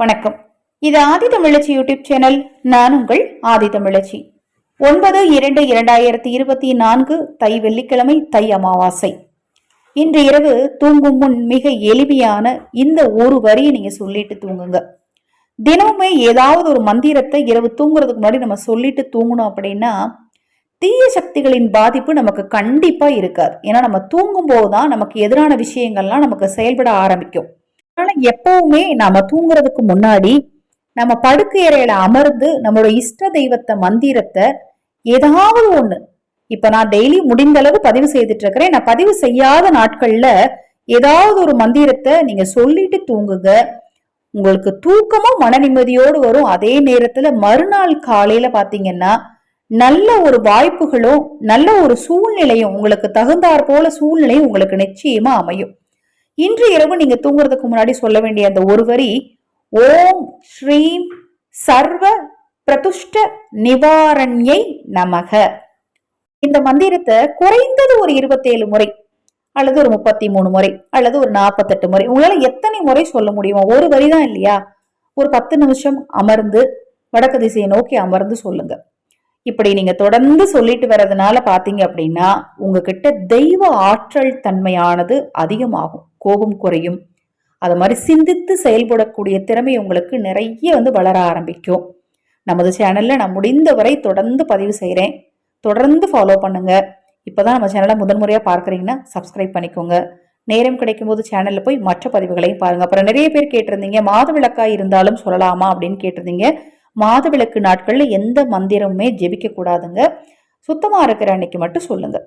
வணக்கம். இது ஆதி தமிழச்சி YouTube channel நான் உங்கள் ஆதி தமிழச்சி. ஒன்பது இரண்டு இரண்டாயிரத்தி இருபத்தி நான்கு தை வெள்ளிக்கிழமை தை அமாவாசை. இன்று இரவு தூங்கும் முன் மிக எளிமையான இந்த ஒரு வரியை நீங்க சொல்லிட்டு தூங்குங்க. தினமுமே ஏதாவது ஒரு மந்திரத்தை இரவு தூங்குறதுக்கு முன்னாடி நம்ம சொல்லிட்டு தூங்கணும் அப்படின்னா தீய சக்திகளின் பாதிப்பு நமக்கு கண்டிப்பா இருக்காது. ஏன்னா நம்ம தூங்கும் போதுதான் நமக்கு எதிரான விஷயங்கள்லாம் நமக்கு செயல்பட ஆரம்பிக்கும். எப்பவுமே நாம தூங்குறதுக்கு முன்னாடி நம்ம படுக்கையறையில அமர்ந்து நம்மளோட இஷ்ட தெய்வத்தை மந்திரத்தை ஏதாவது ஒண்ணு. இப்ப நான் டெய்லி முடிந்த அளவு பதிவு செய்துட்டு இருக்கிறேன். நான் பதிவு செய்யாத நாட்கள்ல ஏதாவது ஒரு மந்திரத்தை நீங்க சொல்லிட்டு தூங்குங்க. உங்களுக்கு தூக்கமும் மன நிம்மதியோடு வரும். அதே நேரத்துல மறுநாள் காலையில பாத்தீங்கன்னா நல்ல ஒரு வாய்ப்புகளும் நல்ல ஒரு சூழ்நிலையும் உங்களுக்கு தகுந்தாற் போல சூழ்நிலையும் உங்களுக்கு நிச்சயமா அமையும். இன்று இரவு நீங்க தூங்குறதுக்கு முன்னாடி சொல்ல வேண்டிய அந்த ஒரு வரி ஓம் ஸ்ரீம் சர்வ பிரதுஷ்ட நிவாரண்யை நமக. இந்த மந்திரத்தை குறைந்தது ஒரு இருபத்தேழு முறை அல்லது ஒரு முப்பத்தி மூணு முறை அல்லது ஒரு நாற்பத்தெட்டு முறை உங்களால எத்தனை முறை சொல்ல முடியுமா ஒரு வரி தான் இல்லையா? ஒரு பத்து நிமிஷம் அமர்ந்து வடக்கு திசையை நோக்கி அமர்ந்து சொல்லுங்க. இப்படி நீங்க தொடர்ந்து சொல்லிட்டு வர்றதுனால பாத்தீங்க அப்படின்னா உங்ககிட்ட தெய்வ ஆற்றல் தன்மையானது அதிகமாகும். கோபம் குறையும். அது மாதிரி சிந்தித்து செயல்படக்கூடிய திறமை உங்களுக்கு நிறைய வந்து வளர ஆரம்பிக்கும். நமது சேனலில் நான் முடிந்தவரை தொடர்ந்து பதிவு செய்கிறேன் தொடர்ந்து ஃபாலோ பண்ணுங்கள் இப்போ தான் நம்ம சேனலை முதன்முறையாக பார்க்குறீங்கன்னா சப்ஸ்கிரைப் பண்ணிக்கோங்க. நேரம் கிடைக்கும் போது சேனலில் போய் மற்ற பதிவுகளையும் பாருங்கள் அப்புறம் நிறைய பேர் கேட்டிருந்தீங்க மாத விளக்காக இருந்தாலும் சொல்லலாமா அப்படின்னு கேட்டிருந்தீங்க. மாத விளக்கு நாட்களில் எந்த மந்திரமுமே ஜெபிக்க கூடாதுங்க. சுத்தமாக இருக்கிற அன்னைக்கு மட்டும் சொல்லுங்கள்